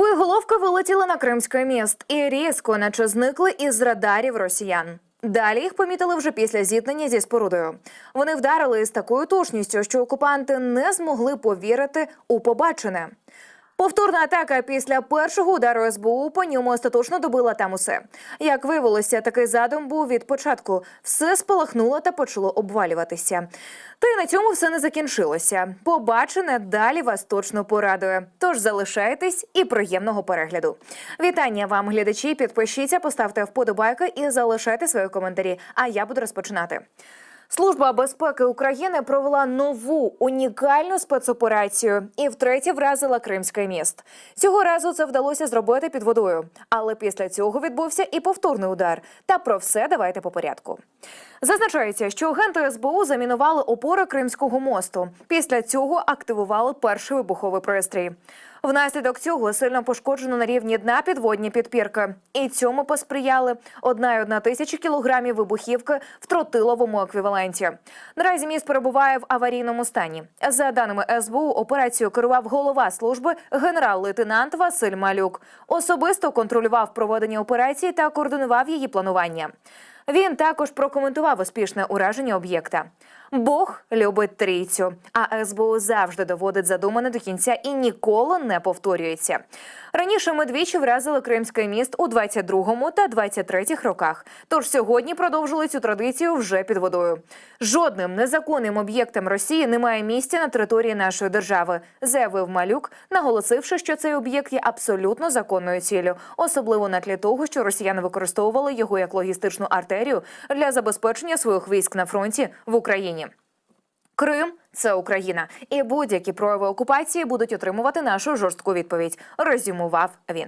Боєголовки вилетіли на Кримський міст і різко, наче зникли із радарів росіян. Далі їх помітили вже після зіткнення зі спорудою. Вони вдарили з такою точністю, що окупанти не змогли повірити у побачене. Повторна атака після першого удару СБУ по ньому остаточно добила там усе. Як виявилося, такий задум був від початку. Все спалахнуло та почало обвалюватися. Та й на цьому все не закінчилося. Побачене далі вас точно порадує. Тож залишайтесь і приємного перегляду. Вітання вам, глядачі. Підпишіться, поставте вподобайки і залишайте свої коментарі. А я буду розпочинати. Служба безпеки України провела нову унікальну спецоперацію і втретє вразила Кримський міст. Цього разу це вдалося зробити під водою. Але після цього відбувся і повторний удар. Та про все давайте по порядку. Зазначається, що агенти СБУ замінували опори Кримського мосту. Після цього активували перший вибуховий пристрій. Внаслідок цього сильно пошкоджено на рівні дна підводні підпірки. І цьому посприяли одна й одна тисяча кілограмів вибухівки в тротиловому еквіваленті. Наразі міст перебуває в аварійному стані. За даними СБУ, операцію керував голова служби генерал-лейтенант Василь Малюк. Особисто контролював проведення операції та координував її планування. Він також прокоментував успішне ураження об'єкта. Бог любить трійцю, а СБУ завжди доводить задумане до кінця і ніколи не повторюється. Раніше ми двічі вразили Кримський міст у 22-му та 23-х роках. Тож сьогодні продовжили цю традицію вже під водою. Жодним незаконним об'єктам Росії немає місця на території нашої держави, заявив Малюк, наголосивши, що цей об'єкт є абсолютно законною ціллю, особливо на тлі того, що росіяни використовували його як логістичну артерію для забезпечення своїх військ на фронті в Україні. Крим це Україна, і будь-які прояви окупації будуть отримувати нашу жорстку відповідь. Резюмував він.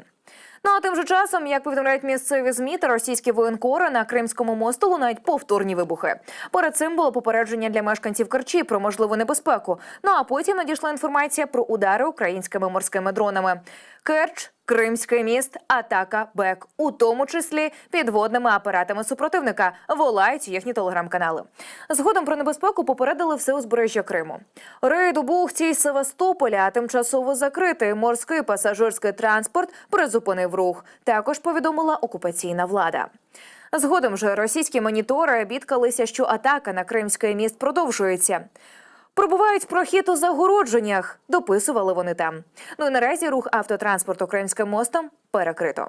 Ну а тим же часом, як повідомляють місцеві змі та російські воєнкори, на Кримському мосту лунають повторні вибухи. Перед цим було попередження для мешканців Керчі про можливу небезпеку. Ну а потім надійшла інформація про удари українськими морськими дронами. Керч, Кримський міст, атака БЕК, у тому числі підводними апаратами супротивника, волають їхні телеграм-канали. Згодом про небезпеку попередили все узбережжя Криму. Рейд у бухті Севастополя тимчасово закритий морський пасажирський транспорт призупинив рух. Також повідомила окупаційна влада. Згодом же російські монітори бідкалися, що атака на Кримський міст продовжується. Пробувають прохід у загородженнях, дописували вони там. Ну і наразі рух автотранспорту Кримським мостом перекрито.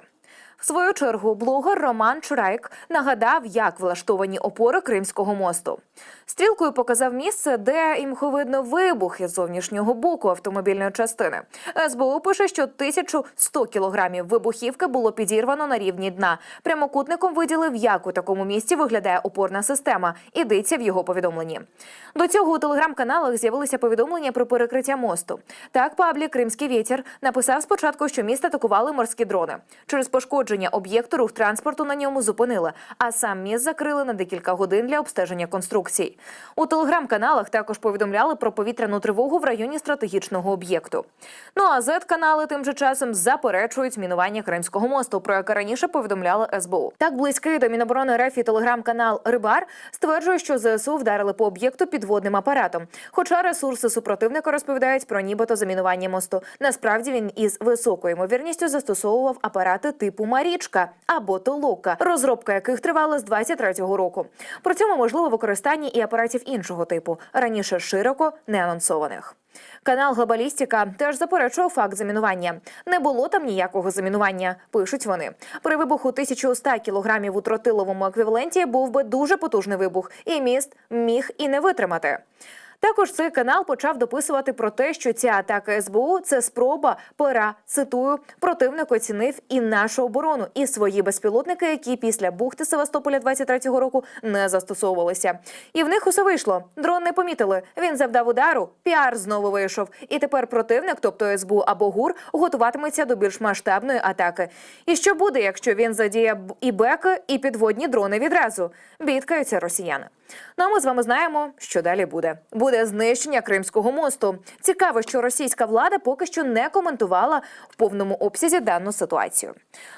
В свою чергу блогер Роман Чурайк нагадав, як влаштовані опори Кримського мосту. Стрілкою показав місце, де імховидно вибух із зовнішнього боку автомобільної частини. СБУ пише, що 1100 кілограмів вибухівки було підірвано на рівні дна. Прямокутником виділив, як у такому місці виглядає опорна система. Ідеться в його повідомленні. До цього у телеграм-каналах з'явилися повідомлення про перекриття мосту. Так, паблік Кримський вітер написав спочатку, що міст атакували морські дрони. Через пошкодження об'єкту рух транспорту на ньому зупинили, а сам міст закрили на декілька годин для обстеження конструкцій. У телеграм-каналах також повідомляли про повітряну тривогу в районі стратегічного об'єкту. Ну а Z-канали тим же часом заперечують змінування Кримського мосту, про яке раніше повідомляли СБУ. Так близький до Міноборони РФ і телеграм-канал Рибар стверджує, що ЗСУ вдарили по об'єкту підводним апаратом. Хоча ресурси супротивника розповідають про нібито замінування мосту. Насправді він із високою ймовірністю застосовував апарати типу Марічка або Толока, розробка яких тривала з 23-го року. При цьому можливо використання і апаратів іншого типу, раніше широко не анонсованих. Канал Глобалістіка теж заперечував факт замінування. Не було там ніякого замінування, пишуть вони. При вибуху 1100 кілограмів у тротиловому еквіваленті був би дуже потужний вибух, і міст міг і не витримати. Також цей канал почав дописувати про те, що ця атака СБУ це спроба пера. Цитую, противник оцінив і нашу оборону, і свої безпілотники, які після бухти Севастополя 23-го року не застосовувалися. І в них усе вийшло. Дрон не помітили. Він завдав удару. Піар знову вийшов. І тепер противник, тобто СБУ або ГУР, готуватиметься до більш масштабної атаки. І що буде, якщо він задіє і беки, і підводні дрони відразу? Бідкаються росіяни. Ну а ми з вами знаємо, що далі буде. Буде знищення Кримського мосту. Цікаво, що російська влада поки що не коментувала в повному обсязі дану ситуацію.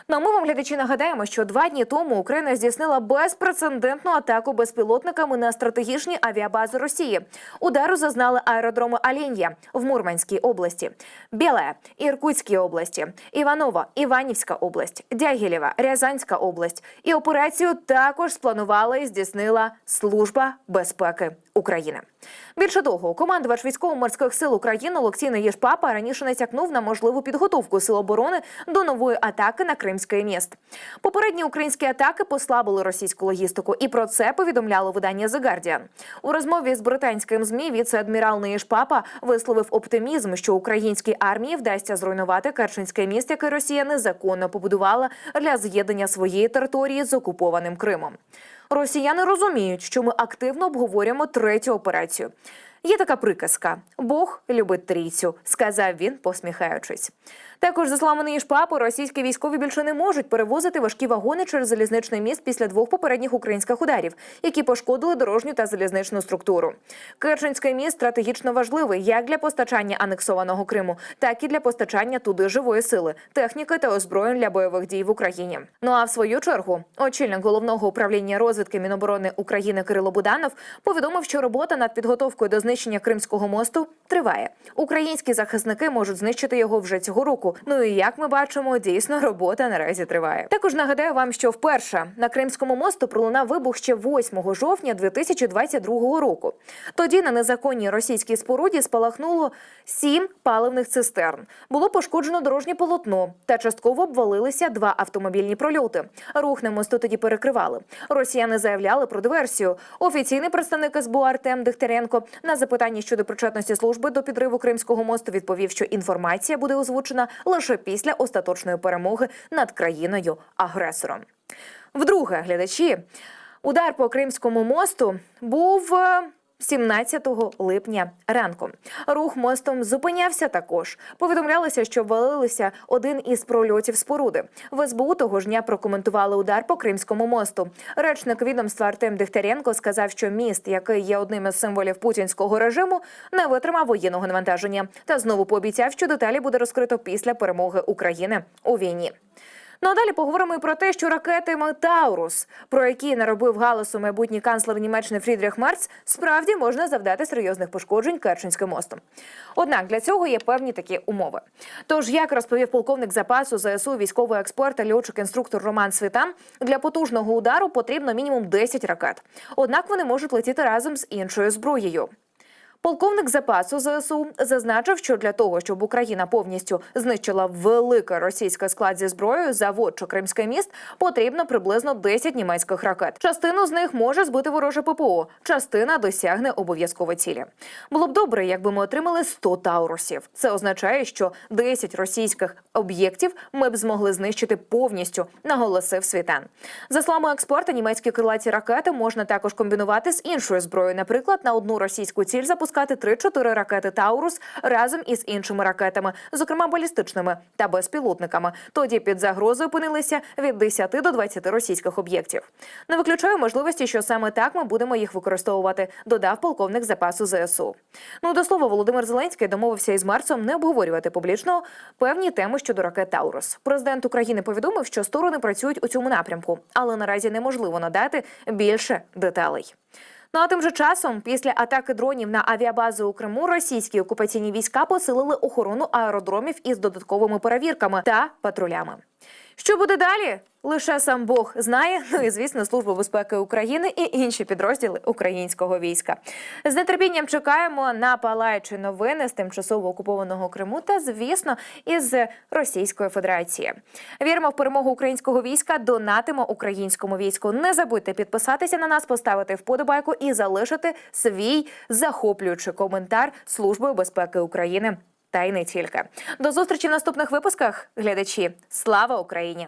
Ну а ми вам глядачі нагадаємо, що два дні тому Україна здійснила безпрецедентну атаку безпілотниками на стратегічні авіабази Росії. Удару зазнали аеродроми Алін'я в Мурманській області, Біле, Іркутській області, Іванова, Іванівська область, Дягілєва, Рязанська область. І операцію також спланувала і здійснила Служба безпеки України. Більше того, командувач військово-морських сил України Олексій Наєшпапа раніше натякнув на можливу підготовку сил оборони до нової атаки на Кримський міст. Попередні українські атаки послабили російську логістику, і про це повідомляло видання The Guardian. У розмові з британським змі віце-адмірал Наєшпапа висловив оптимізм, що українській армії вдасться зруйнувати Керченське міст, яке Росія незаконно побудувала для з'єднання своєї території з окупованим Кримом. Росіяни розуміють, що ми активно обговорюємо третю операцію. Є така приказка: Бог любить трійцю, сказав він, посміхаючись. Також, за словами Ніжпапи, російські військові більше не можуть перевозити важкі вагони через залізничний міст після двох попередніх українських ударів, які пошкодили дорожню та залізничну структуру. Керченський міст стратегічно важливий як для постачання анексованого Криму, так і для постачання туди живої сили, техніки та озброєнь для бойових дій в Україні. Ну а в свою чергу, очільник головного управління розвідки Міноборони України Кирило Буданов повідомив, що робота над підготовкою до знищення Кримського мосту триває. Українські захисники можуть знищити його вже цього року. Ну і як ми бачимо, дійсно робота наразі триває. Також нагадаю вам, що вперше на Кримському мосту пролунав вибух ще 8 жовтня 2022 року. Тоді на незаконній російській споруді спалахнуло сім паливних цистерн. Було пошкоджено дорожнє полотно та частково обвалилися два автомобільні прольоти. Рух на мосту тоді перекривали. Росіяни заявляли про диверсію. Офіційний представник СБУ Артем Дегтяренко на запитання щодо причетності служби до підриву Кримського мосту відповів, що інформація буде озвучена лише після остаточної перемоги над країною агресором. Вдруге, глядачі, удар по Кримському мосту був. Е, 17 липня ранку рух мостом зупинявся також. Повідомлялося, що ввалилися один із прольотів споруди. В СБУ того ж дня прокоментували удар по Кримському мосту. Речник відомства Артем Дегтяренко сказав, що міст, який є одним із символів путінського режиму, не витримав воєнного навантаження та знову пообіцяв, що деталі буде розкрито після перемоги України у війні. Ну а далі поговоримо і про те, що ракети Таурус, про які наробив галасу майбутній канцлер Німеччини Фрідріх Мерц, справді можна завдати серйозних пошкоджень Керченським мостом. Однак для цього є певні такі умови. Тож, як розповів полковник запасу ЗСУ військовий експерт та льотчик-інструктор Роман Світан, для потужного удару потрібно мінімум 10 ракет. Однак вони можуть летіти разом з іншою зброєю. Полковник запасу ЗСУ зазначив, що для того, щоб Україна повністю знищила великий російський склад зі зброєю, завод чи Кримський міст, потрібно приблизно 10 німецьких ракет. Частину з них може збити вороже ППО, частина досягне обов'язково цілі. Було б добре, якби ми отримали 100 таурусів. Це означає, що 10 російських об'єктів ми б змогли знищити повністю, наголосив Світан. За словами експерта, німецькі крилаті ракети можна також комбінувати з іншою зброєю. Наприклад, на одну російську ціль запускати 3-4 ракети Таурус разом із іншими ракетами, зокрема балістичними та безпілотниками. Тоді під загрозою опинилися від 10 до 20 російських об'єктів. Не виключаю можливості, що саме так ми будемо їх використовувати, додав полковник запасу ЗСУ. Ну до слова, Володимир Зеленський домовився із Марсом не обговорювати публічно певні теми щодо ракет Таурус. Президент України повідомив, що сторони працюють у цьому напрямку, але наразі неможливо надати більше деталей. Ну а тим же часом, після атаки дронів на авіабази у Криму, російські окупаційні війська посилили охорону аеродромів із додатковими перевірками та патрулями. Що буде далі? Лише сам Бог знає. Ну і звісно, служба безпеки України і інші підрозділи українського війська. З нетерпінням чекаємо на палаючі новини з тимчасово окупованого Криму та, звісно, із Російської Федерації. Віримо в перемогу українського війська. Донатимо українському війську. Не забудьте підписатися на нас, поставити вподобайку і залишити свій захоплюючий коментар Службою безпеки України. Та й не тільки до зустрічі в наступних випусках. Глядачі, слава Україні!